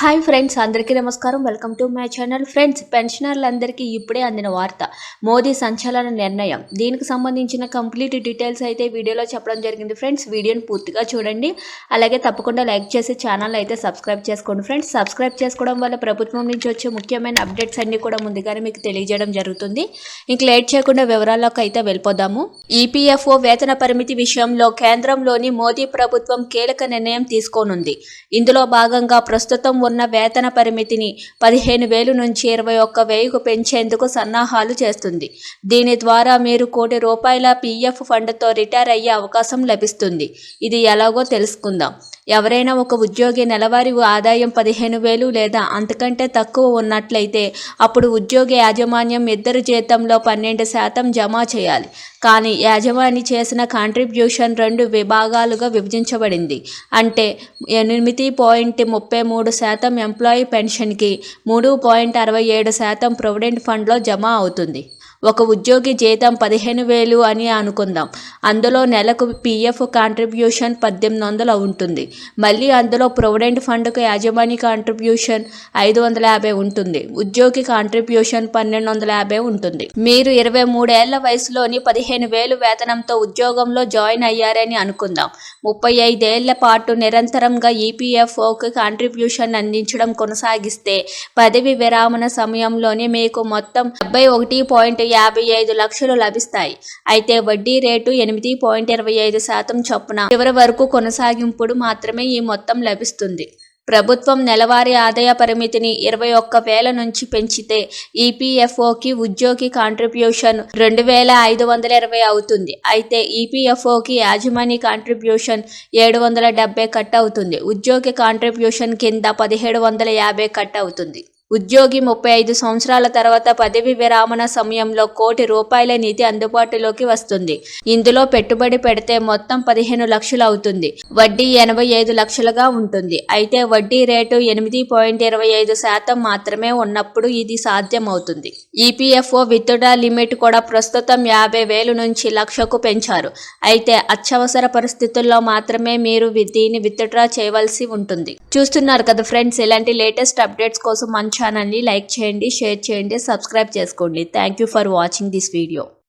Hi friends అందరికీ నమస్కారం. Welcome to my channel friends పెన్షనర్లందరికీ ఇప్పుడే అందిన వార్త. మోదీ సంచలన నిర్ణయం. దీనికి సంబంధించిన కంప్లీట్ డీటెయిల్స్ అయితే వీడియోలో చెప్పడం జరిగింది ఫ్రెండ్స్ వీడియోని పూర్తిగా చూడండి. అలాగే తప్పకుండా లైక్ చేసి ఛానల్ అయితే సబ్స్క్రైబ్ చేసుకోండి ఫ్రెండ్స్ సబ్స్క్రైబ్ చేసుకోవడం వల్ల ప్రభుత్వం నుంచి వచ్చే ముఖ్యమైన అప్డేట్స్ అన్ని కూడా ముందుగానే మీకు తెలియజేయడం జరుగుతుంది. ఇంక లేట్ చేయకుండా వివరాల్లోకి అయితే వెళ్ళిపోదాము. ఈపీఎఫ్ఓ వేతన పరిమితి విషయంలో కేంద్రంలోని మోదీ ప్రభుత్వం కీలక నిర్ణయం తీసుకోనుంది. ఇందులో భాగంగా ప్రస్తుతం ఉన్న వేతన పరిమితిని పదిహేను వేలు నుంచి ఇరవై ఒక్క వెయ్యికు పెంచేందుకు సన్నాహాలు చేస్తుంది. దీని ద్వారా మీరు కోటి రూపాయల పీఎఫ్ ఫండ్తో రిటైర్ అయ్యే అవకాశం లభిస్తుంది. ఇది ఎలాగో తెలుసుకుందాం. ఎవరైనా ఒక ఉద్యోగి నెలవారీ ఆదాయం పదిహేను వేలు లేదా అంతకంటే తక్కువ ఉన్నట్లయితే అప్పుడు ఉద్యోగి యాజమాన్యం ఇద్దరు జీతంలో పన్నెండు శాతం జమ చేయాలి. కానీ యాజమాని చేసిన కాంట్రిబ్యూషన్ రెండు విభాగాలుగా విభజించబడింది. అంటే ఎనిమిది పాయింట్ ముప్పై మూడు శాతం ఎంప్లాయీ పెన్షన్కి మూడు పాయింట్ అరవై ఏడు శాతం ప్రొవిడెంట్ ఫండ్లో జమ అవుతుంది. ఒక ఉద్యోగి జీతం పదిహేను వేలు అని అనుకుందాం. అందులో నెలకు పీఎఫ్ కాంట్రిబ్యూషన్ పద్దెనిమిది వందలు ఉంటుంది. మళ్ళీ అందులో ప్రొవిడెంట్ ఫండ్కు యాజమాని కాంట్రిబ్యూషన్ ఐదు వందల యాభై ఉంటుంది. ఉద్యోగి కాంట్రిబ్యూషన్ పన్నెండు వందల యాభై ఉంటుంది. మీరు ఇరవై మూడేళ్ళ వయసులోని పదిహేను వేలు వేతనంతో ఉద్యోగంలో జాయిన్ అయ్యారని అనుకుందాం. ముప్పై ఐదేళ్ళ పాటు నిరంతరంగా ఈపీఎఫ్ఓకి కాంట్రిబ్యూషన్ అందించడం కొనసాగిస్తే పదవి విరామణ సమయంలోనే మీకు మొత్తం డెబ్బై ఒకటి పాయింట్ యాభై ఐదు లక్షలు లభిస్తాయి. అయితే వడ్డీ రేటు ఎనిమిది పాయింట్ ఇరవై ఐదు శాతం చొప్పున చివరి వరకు కొనసాగింపుడు మాత్రమే ఈ మొత్తం లభిస్తుంది. ప్రభుత్వం నెలవారీ ఆదాయ పరిమితిని ఇరవై ఒక్క వేల నుంచి పెంచితే ఈపీఎఫ్ఓకి ఉద్యోగి కాంట్రిబ్యూషన్ రెండు వేల ఐదు వందల ఇరవై అవుతుంది. అయితే ఈపీఎఫ్ఓకి యాజమాని కాంట్రిబ్యూషన్ ఏడు వందల డెబ్బై కట్ అవుతుంది. ఉద్యోగి కాంట్రిబ్యూషన్ కింద పదిహేడు వందల యాభై కట్ అవుతుంది. ఉద్యోగి ముప్పై ఐదు సంవత్సరాల తర్వాత పదవి విరామణ సమయంలో కోటి రూపాయల నిధి అందుబాటులోకి వస్తుంది. ఇందులో పెట్టుబడి పెడితే మొత్తం పదిహేను లక్షలు అవుతుంది. వడ్డీ ఎనభై ఐదు లక్షలుగా ఉంటుంది. అయితే వడ్డీ రేటు ఎనిమిది పాయింట్ ఇరవై ఐదు శాతం మాత్రమే ఉన్నప్పుడు ఇది సాధ్యమవుతుంది. ఈపీఎఫ్ఓ విత్డ్రా లిమిట్ కూడా ప్రస్తుతం యాభై వేలు నుంచి లక్షకు పెంచారు. అయితే అత్యవసర పరిస్థితుల్లో మాత్రమే మీరు దీన్ని విత్డ్రా చేయవలసి ఉంటుంది. చూస్తున్నారు కదా ఫ్రెండ్స్ ఇలాంటి లేటెస్ట్ అప్డేట్స్ కోసం మంచి ఛానల్ని లైక్ చేయండి షేర్ చేయండి సబ్స్క్రైబ్ చేసుకోండి. Thank you for watching this video